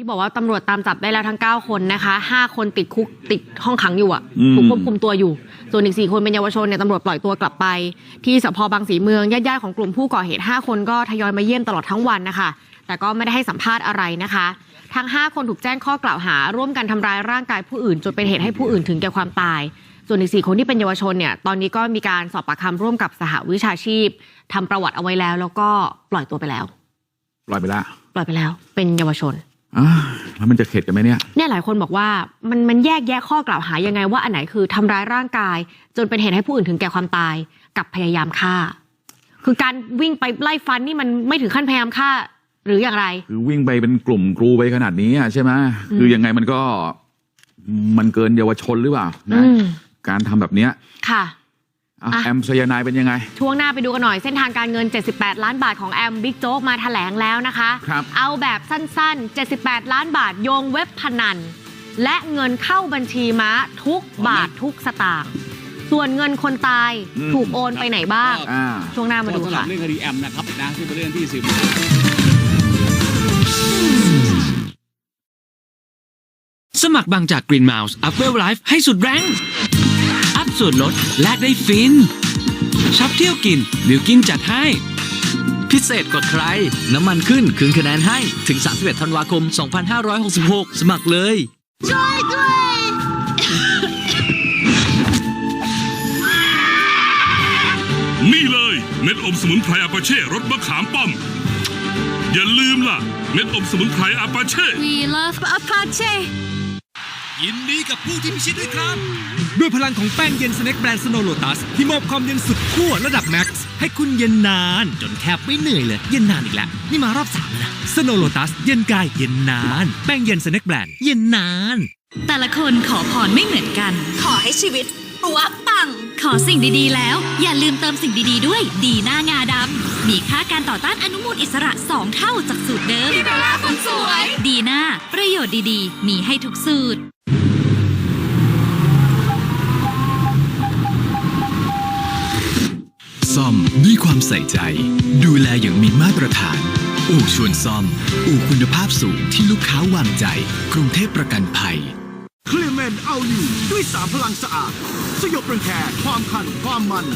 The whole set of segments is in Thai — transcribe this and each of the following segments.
ที่บอกว่าตำรวจตามจับได้แล้วทั้ง 9 คนนะคะ 5 คนติดคุกติดห้องขังอยู่อะอืมถูกควบคุมตัวอยู่ ส่วนอีก 4 คนเป็นเยาวชนเนี่ยตำรวจปล่อยตัวกลับไป ที่สพบางสีเมืองญาติๆของกลุ่มผู้ก่อเหตุ 5 คนก็ทยอยมาเยี่ยมตลอดทั้งวันนะคะ แต่ก็ไม่ได้ให้สัมภาษณ์อะไรนะคะ ทั้ง 5 คนถูกแจ้งข้อกล่าวหา ร่วมกันทำร้ายร่างกายผู้อื่นจนเป็นเหตุให้ผู้อื่นถึงแก่ความตาย ส่วนอีก 4 คนที่เป็นเยาวชนเนี่ยตอนนี้ก็มีการสอบปากคำร่วมกับสหวิชาชีพทำประวัติเอาไว้แล้ว แล้วก็ปล่อยตัวไปแล้ว ปล่อยไปละปล่อยไปแล้ว เป็นเยาวชนอ่า แล้วมันจะเข็ดกันไหมเนี่ยเนี่ยหลายคนบอกว่ามันมันแยกแยะข้อกล่าวหายังไงว่าอันไหนคือทำร้ายร่างกาย จนเป็นเหตุให้ผู้อื่นถึงแก่ความตายกับพยายามฆ่า คือการวิ่งไปไล่ฟันนี่มันไม่ถึงขั้นพยายามฆ่า หรืออย่างไร คือวิ่งไปเป็นกลุ่มกรูไปขนาดนี้อะใช่ไหมคือยังไงมันก็ มันเกินเยาวชนหรือเปล่านะอืมการทำแบบเนี้ยค่ะอะอะ แอมสายนายเป็นยังไง ช่วงหน้าไปดูกันหน่อยเส้นทางการเงิน 78 ล้านบาทของแอมบิ๊กโจ๊กมาแถลงแล้วนะคะครับเอาแบบสั้นๆ 78 ล้านบาทโยงเว็บพนัน และเงินเข้าบัญชีม้าทุกบาททุกสตางค์ส่วนเงินคนตายถูกโอนไปไหนบ้างอ่าช่วงหน้ามาดูสำหรับค่ะเรื่องคดีแอมนะครับนะที่เป็นเรื่องที่สืบสมัครบางจาก Green Mouse อัพเวลไลฟ์ให้สุดแรงอัพ ส่วนลดแลกได้ฟินช็อปเที่ยวกินวิวกินจัดให้ พิเศษกว่าใคร น้ำมันขึ้นคืนคะแนนให้ถึง 31 ธันวาคม 2566 สมัครเลยนี่เลยเม็ดอมสมุนไพรอาปาเช่รสมะขามป้อม อย่าลืมล่ะ เม็ดอมสมุนไพรอาปาเช่ We love Apache ยินดีกับผู้ที่พิชิตด้วยครับ ด้วยพลังของแป้งเย็นสแน็คแบรนด์สโนโลตัสที่มอบความเย็นสุดขั้วระดับแม็กซ์ให้คุณเย็นนาน จนแทบไม่เหนื่อยเลย เย็นนานอีกแล้ว นี่มารอบสามแล้วนะสโนโลตัสเย็นกายเย็นนาน แป้งเย็นสแน็คแบรนด์เย็นนาน แต่ละคนขอพรไม่เหมือนกัน ขอให้ชีวิตปัวปัง ขอสิ่งดีๆ แล้ว อย่าลืมเติมสิ่งดีๆ ด้วย ดีหน้างาดำมีค่าการต่อต้านอนุมูลอิสระ 2 เท่าจากสูตรเดิมพี่เบลล่าคนสวย ดีหน้าประโยชน์ดีๆ มีให้ทุกสูตร ซ่อมด้วยความใส่ใจ ดูแลอย่างมีมาตรฐาน อู่ชวนซ่อม อู่คุณภาพสูงที่ลูกค้าวางใจ กรุงเทพประกันภัยเคลียร์แมนเอาอยู่ด้วยสามพลังสะอาด สยบรังแคความคันความมัน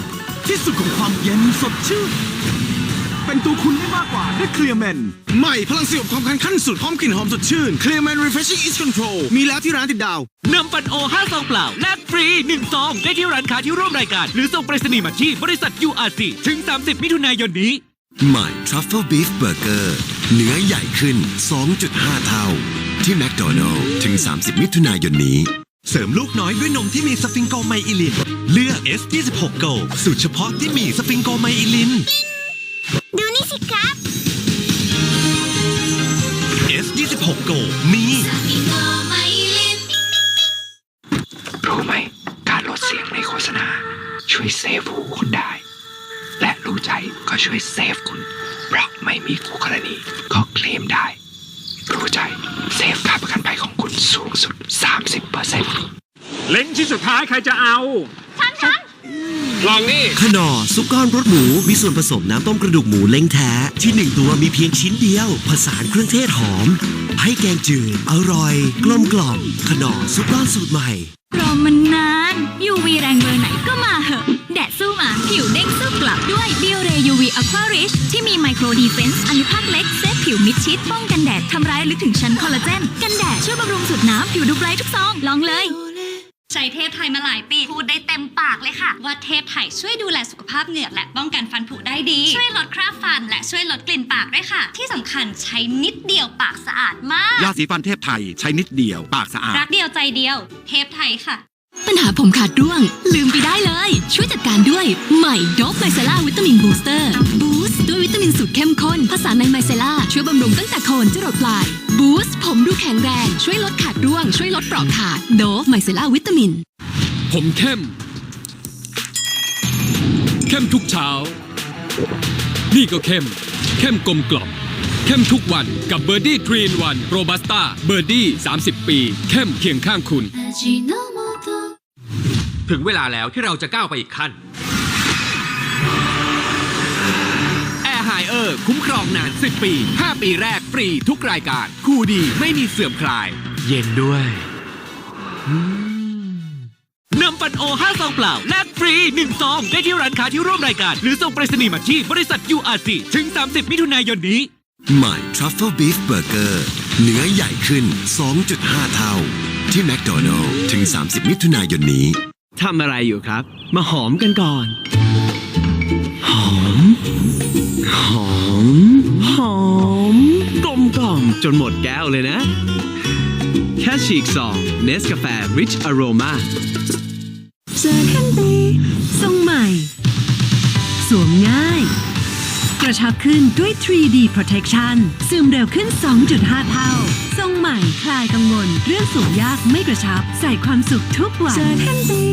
ที่สุดของความเย็นสดชื่น เป็นตัวคุณได้มากกว่าด้วยเคลียร์แมนใหม่พลังสยบความคันขั้นสุดพร้อมกลิ่นหอมสดชื่นเคลียร์แมน refreshing is control มีแล้วที่ร้านติดดาวนำปันโอ5ซองเปล่าแลกฟรี1ซองได้ที่ร้านค้าที่ร่วมรายการ หรือส่งไปรษณีย์มาที่บริษัท URC ถึง 30 มิถุนายนนี้ใหม่ Truffle Beef Burger เนื้อใหญ่ขึ้น 2.5 เท่า ที่แมคโดนัลล์ถึง 30 มิถุนายนนี้ เสริมลูกน้อยด้วยนมที่มีสฟิงโกไมอิลิน เลือก S26 Go สูตรเฉพาะที่มีสฟิงโกไมอิลินดูนี่ สิครับ S26 Go มีรู้ไหม การลดเสียงในโฆษณา ช่วยเซฟหูคุณได้ และรู้ใจก็ช่วยเซฟคุณ เพราะไม่มีคู่กรณีก็เคลมได้ รู้ใจเซฟค่าประกันภัยของคุณสูงสุด 30%เล้งชิ้นสุดท้ายใครจะเอาฉันฉัน ลองนี่ขนอซุปก้อนรสหมู มีส่วนผสมน้ำต้มกระดูกหมูเล้งแท้ ที่หนึ่งตัวมีเพียงชิ้นเดียว ผสานเครื่องเทศหอม ให้แกงจืด อร่อย กลมกล่อม ขนอซุปก้อนสูตรใหม่รอมันนาน UV แรงเบอร์ไหนก็มาเหอะแดดสู้มา ผิวเด้งสู้กลับด้วย b i o r e UV Aqua Rich ที่มีไมโครดีเฟนซ์อนุภาคเล็กเซฟผิวมิดชิดป้องกันแดดทำร้ายลึกถึงชั้นคอลลาเจนกันแดดช่วยบำรุงสุดน้ำผิวดูไบรท์ทุกซองลองเลย ใช้เทพไทยมาหลายปี พูดได้เต็มปากเลยค่ะ ว่าเทพไทยช่วยดูแลสุขภาพเหงือกและป้องกันฟันผุได้ดี ช่วยลดคราบฟันและช่วยลดกลิ่นปากด้วยค่ะ ที่สำคัญใช้นิดเดียวปากสะอาดมาก ยาสีฟันเทพไทยใช้นิดเดียวปากสะอาด รักเดียวใจเดียว เทพไทยค่ะ ปัญหาผมขาดร่วง ลืมไปได้เลย ช่วยจัดการด้วยใหม่โดบไมเซล่าวิตามินบูสเตอร์ บูสต์ด้วยวิตามินสูตรเข้มข้นผสานในไมเซล่าช่วยบำรุงตั้งแต่โคนจรดปลายบูสต์ผมดูแข็งแรง ช่วยลดขาดร่วง ช่วยลดปลอกขาดโดบไมเซล่าวิตามิน ผมเข้ม เข้มทุกเช้า นี่ก็เข้ม เข้มกลมกล่อมเข้มทุกวันกับเบอร์ดี้ทรีนวันโรบัสต้าเบอร์ดี้ 30 ปี เข้มเคียงข้างคุณ ถึงเวลาแล้วที่เราจะก้าวไปอีกขั้น Air ายเออร์คุ้มครองนาน 10 ปี 5 ปีแรกฟรีทุกรายการ คู่ดีไม่มีเสื่อมคลาย เย็นด้วยนำปันโอ 5 ซองเปล่า แลกฟรี 1 ซอง ได้ที่ร้านค้าที่ร่วมรายการ หรือส่งไปรษณีย์มาที่บริษัท URC ถึง 30 มิถุนายนนี้ ใหม่ Truffle Beef Burger เนื้อใหญ่ขึ้น 2.5 เท่า ที่แมคโดนัลล์ถึง 30 มิถุนายนนี้ ทำอะไรอยู่ครับ มาหอมกันก่อน หอม หอม หอม กลมกล่อมจนหมดแก้วเลยนะ แค่ฉีกซองเนสกาแฟ Rich Aroma เจอกันดีทรงใหม่ สวมง่าย กระชับขึ้นด้วย 3D Protection ซึมเร็วขึ้น 2.5 เท่า เรื่องสูงยากไม่กระชับ ใส่ความสุขทุกวันเจอทันดี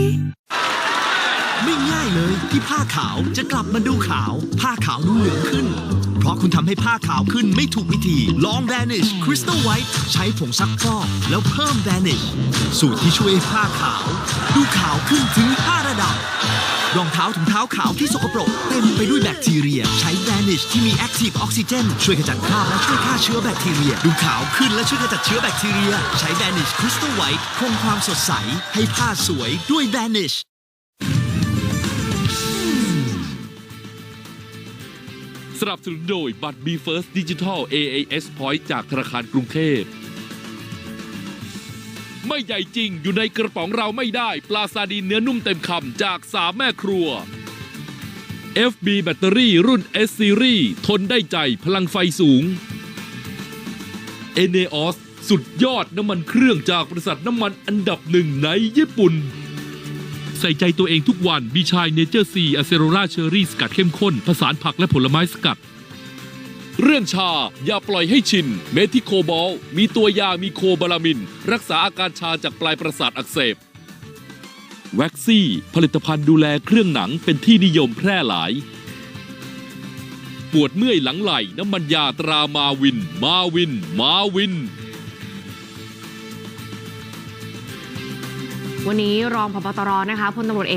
ไม่ง่ายเลยที่ผ้าขาวจะกลับมาดูขาว ผ้าขาวดูเหลืองขึ้น เพราะคุณทำให้ผ้าขาวขึ้นไม่ถูกวิธีลอง Vanish Crystal White ใช้ผงซักฟอกแล้วเพิ่ม Vanish สูตรที่ช่วยให้ผ้าขาว ดูขาวขึ้นถึง 5 ระดับ รองเท้าถุงเท้าขาวที่สกปรกเต็มไปด้วยแบคทีเรีย ใช้ Vanish ที่มี Active Oxygen ช่วยขจัดคราบและช่วยฆ่าเชื้อแบคทีเรีย ดูขาวขึ้นและช่วยขจัดเชื้อแบคทีเรีย ใช้ Vanish Crystal White คงความสดใส ให้ผ้าสวยด้วย Vanish สนับสนุนโดยบัตร b First Digital AAS Point จากธนาคารกรุงเทพ ไม่ใหญ่จริงอยู่ในกระป๋องเราไม่ได้ ปลาซาดีนเนื้อนุ่มเต็มคำจากสามแม่ครัว FB แบตเตอรี่รุ่น S Series ทนได้ใจพลังไฟสูง ENEOS สุดยอดน้ำมันเครื่องจากบริษัทน้ำมันอันดับหนึ่งในญี่ปุ่น ใส่ใจตัวเองทุกวันบีชายเนเจอร์ซีอะเซโรราเชอรี่สกัดเข้มข้นผสานผักและผลไม้สกัด เรื่องชา อย่าปล่อยให้ชิน เมทิโคบอล มีตัวยามีโคบาลามิน รักษาอาการชาจากปลายประสาทอักเสบแว็กซี่ ผลิตภัณฑ์ดูแลเครื่องหนังเป็นที่นิยมแพร่หลาย ปวดเมื่อยหลังไหล่น้ำมันยาตรามาวิน มาวิน มาวิน วันนี้รองพบตรนะคะพลตำรวจเอก